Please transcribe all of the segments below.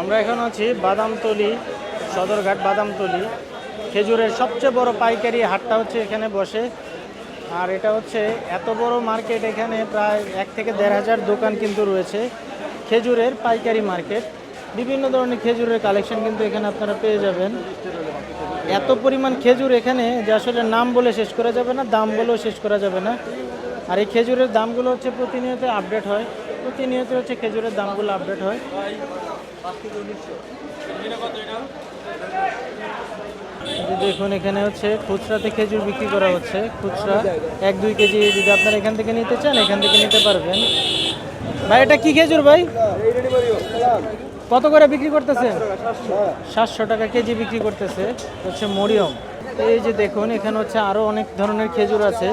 আমরা এখন আছি বাদামতলি, সদরঘাট বাদামতলি। খেজুরের সবচেয়ে বড় পাইকারি হাটটা হচ্ছে এখানে বসে। আর এটা হচ্ছে এত বড় মার্কেট এখানে প্রায় এক থেকে দেড় হাজার দোকান কিন্তু রয়েছে। খেজুরের পাইকারি মার্কেট। বিভিন্ন ধরনের খেজুরের কালেকশন কিন্তু এখানে আপনারা পেয়ে যাবেন। এত পরিমাণ খেজুর এখানে যে আসলে নাম বলে শেষ করা যাবে না, দাম বলেও শেষ করা যাবে না। আর এই খেজুরের দামগুলো হচ্ছে প্রতিনিয়ত আপডেট হয়। প্রতিনিয়ত হচ্ছে খেজুরের দামগুলো আপডেট হয়। দেখুন, এখানে হচ্ছে খুচরাতে খেজুর বিক্রি করা হচ্ছে। খুচরা এক দুই কেজি, যদি আপনারা এখান থেকে নিতে চান, এখান থেকে নিতে পারবেন। ভাই, এটা কি খেজুর ভাই? কত করে বিক্রি করতেছে? সাতশো টাকা কেজি বিক্রি করতেছে, হচ্ছে মরিয়ম। এই যে দেখুন, এখানে হচ্ছে আরও অনেক ধরনের খেজুর আছে।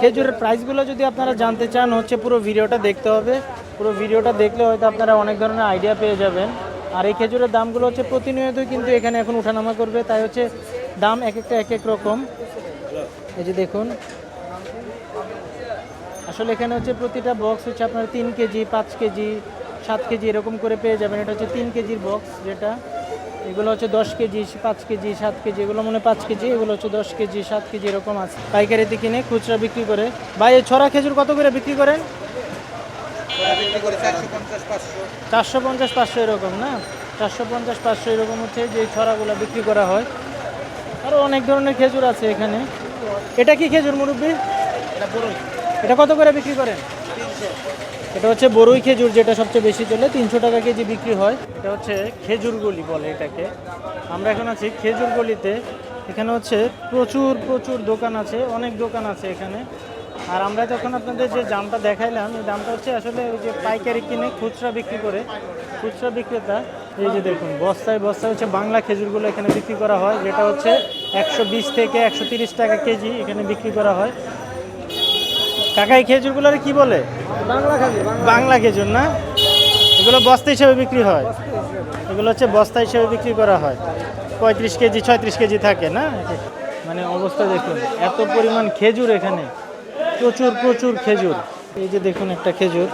খেজুরের প্রাইসগুলো যদি আপনারা জানতে চান, হচ্ছে পুরো ভিডিওটা দেখতে হবে। পুরো ভিডিওটা দেখলে হয়তো আপনারা অনেক ধরনের আইডিয়া পেয়ে যাবেন। আর এই খেজুরের দামগুলো হচ্ছে প্রতিনিয়তই কিন্তু এখানে এখন উঠানামা করবে। তাই হচ্ছে দাম এক একটা এক এক রকম। এই যে দেখুন। আসলে এখানে হচ্ছে প্রতিটা বক্স হচ্ছে আপনার তিন কেজি, পাঁচ কেজি, সাত কেজি এরকম করে পেয়ে যাবেন। এটা হচ্ছে তিন কেজির বক্স যেটা। এগুলো হচ্ছে দশ কেজি, পাঁচ কেজি, সাত কেজি, এগুলো মনে পাঁচ কেজি, এগুলো হচ্ছে দশ কেজি, সাত কেজি এরকম আছে। পাইকারিতে কিনে খুচরা বিক্রি করে। বা এই ছড়া খেজুর কত করে বিক্রি করেন? চারশো পঞ্চাশ পাঁচশো। এরকম না? চারশো পঞ্চাশ পাঁচশো এরকম হচ্ছে যে ছড়াগুলো বিক্রি করা হয়। আরও অনেক ধরনের খেজুর আছে এখানে। এটা কি খেজুর মুরব্বী? এটা কত করে বিক্রি করেন? এটা হচ্ছে বড়ই খেজুর যেটা সবচেয়ে বেশি চলে। তিনশো টাকা কেজি বিক্রি হয়। এটা হচ্ছে খেজুর গলি বলে এটাকে। আমরা এখন আছি খেজুর গলিতে। এখানে হচ্ছে প্রচুর প্রচুর দোকান আছে অনেক দোকান আছে এখানে। আর আমরা যখন আপনাদের যে দামটা দেখাইলাম এই দামটা হচ্ছে আসলে ওই যে পাইকারি কিনে খুচরা বিক্রি করে। খুচরা বিক্রেতা এই যে দেখুন বস্তায় বস্তায় হচ্ছে বাংলা খেজুরগুলো এখানে বিক্রি করা হয় যেটা হচ্ছে একশো বিশ থেকে একশো টাকা কেজি এখানে বিক্রি করা হয়। কাকা এই খেজুরগুলোর কি বলে? বাংলা খেজুর না? এগুলো বস্তা হিসেবে বিক্রি হয়। এগুলো হচ্ছে বস্তা হিসেবে বিক্রি করা হয়। পঁয়ত্রিশ কেজি ছয়ত্রিশ কেজি থাকে না? মানে অবস্থা দেখুন এত পরিমাণ খেজুর এখানে। প্রচুর প্রচুর খেজুর। এই যে দেখুন একটা খেজুর।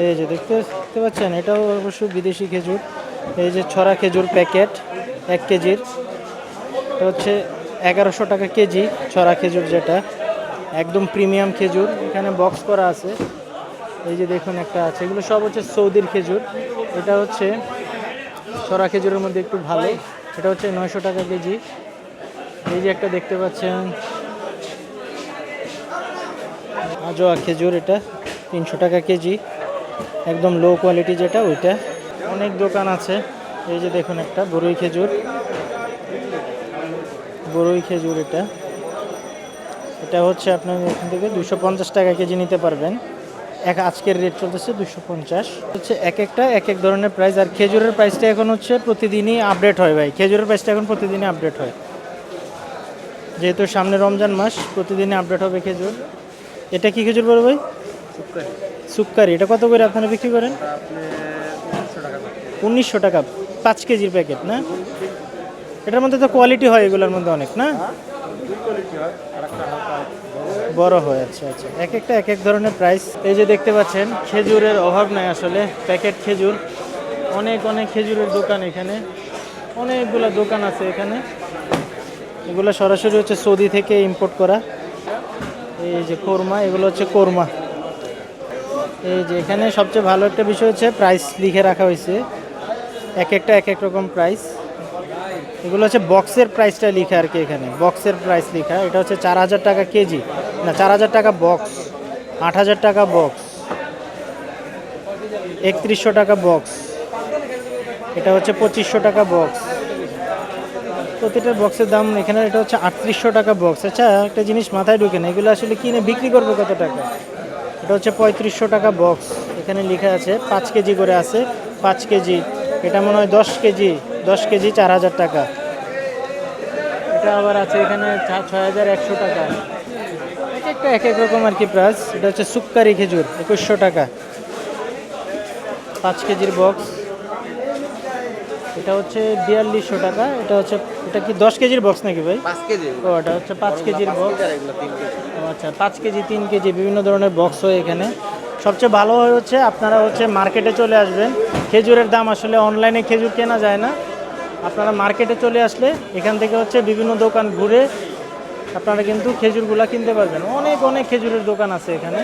এই যে দেখতে দেখতে পাচ্ছেন? এটাও অবশ্য বিদেশি খেজুর। এই যে ছড়া খেজুর প্যাকেট, এক কেজির। এটা হচ্ছে এগারোশো টাকা কেজি ছড়া খেজুর যেটা। একদম প্রিমিয়াম খেজুর। এখানে বক্স করা আছে। এই যে দেখুন একটা আছে। এগুলো সব হচ্ছে সৌদির খেজুর। এটা হচ্ছে ছড়া খেজুরের মধ্যে একটু ভালো। এটা হচ্ছে নয়শো টাকা কেজি। এই যে একটা দেখতে পাচ্ছেন। আজোয়া খেজুর এটা, তিনশো টাকা কেজি। একদম লো কোয়ালিটি যেটা, ওইটা। অনেক দোকান আছে। এই যে দেখুন একটা বড়ই খেজুর। বড়ই খেজুর এটা। এটা হচ্ছে আপনার এখান থেকে দুশো পঞ্চাশ টাকা কেজি নিতে পারবেন। এক আজকের রেট চলতেছে দুশো পঞ্চাশ। হচ্ছে এক একটা, এক এক ধরনের প্রাইস আর খেজুরের প্রাইসটা এখন হচ্ছে প্রতিদিনই আপডেট হয় ভাই। খেজুরের প্রাইসটা এখন প্রতিদিনই আপডেট হয়। যেহেতু সামনে রমজান মাস, প্রতিদিনই আপডেট হবে খেজুর। এটা কি খেজুর বড় ভাই? সুক্কারি এটা কত করে আপনারা বিক্রি করেন? উনিশশো টাকা পাঁচ কেজির প্যাকেট না? এটার মধ্যে তো কোয়ালিটি হয় এগুলোর মধ্যে অনেক না? বড় হয় আচ্ছা আচ্ছা। এক একটা এক এক ধরনের প্রাইস এই যে দেখতে পাচ্ছেন খেজুরের অভাব নাই আসলে। প্যাকেট খেজুর। অনেক অনেক খেজুরের দোকান এখানে। অনেকগুলো দোকান আছে এখানে। এগুলো সরাসরি হচ্ছে সৌদি থেকে ইম্পোর্ট করা। এই যে কোরমা, এগুলো হচ্ছে কোরমা। এই যে এখানে সবচেয়ে ভালো একটা বিষয় হচ্ছে প্রাইস লিখে রাখা হয়েছে। এক একটা, এক এক রকম প্রাইস এগুলো হচ্ছে বক্সের প্রাইসটা লেখা আর কি এখানে। বক্সের প্রাইস লেখা। এটা হচ্ছে চার হাজার টাকা কেজি। না, চার হাজার টাকা বক্স আট হাজার টাকা বক্স একত্রিশশো টাকা বক্স এটা হচ্ছে পঁচিশশো টাকা বক্স প্রতিটা বক্সের দাম এখানে এটা হচ্ছে আটত্রিশশো টাকা বক্স আচ্ছা একটা জিনিস মাথায় ঢুকে না এগুলো আসলে কিনে বিক্রি করবে কত টাকা? এটা হচ্ছে পঁয়ত্রিশশো টাকা বক্স এখানে লেখা আছে, পাঁচ কেজি করে আছে, পাঁচ কেজি। এটা মনে হয় দশ কেজি দশ কেজি চার হাজার টাকা। এটা আবার আছে এখানে ছয় হাজার একশো টাকা। এক একটা এক এক রকম আর কি প্রাইস এটা হচ্ছে সুক্কারি খেজুর, একুশশো টাকা। পাঁচ কেজির বক্স এটা হচ্ছে বিয়াল্লিশশো টাকা। এটা হচ্ছে এটা কি দশ কেজির বক্স নাকি ভাই? পাঁচ কেজি ও এটা হচ্ছে পাঁচ কেজির বক্স আচ্ছা পাঁচ কেজি তিন কেজি বিভিন্ন ধরনের বক্স হয় এখানে। সবচেয়ে ভালো হচ্ছে আপনারা হচ্ছে মার্কেটে চলে আসবেন। খেজুরের দাম আসলে অনলাইনে খেজুর কেনা যায় না। আপনারা মার্কেটে চলে আসলে এখান থেকে হচ্ছে বিভিন্ন দোকান ঘুরে আপনারা কিন্তু খেজুরগুলা কিনতে পারবেন। অনেক অনেক খেজুরের দোকান আছে এখানে।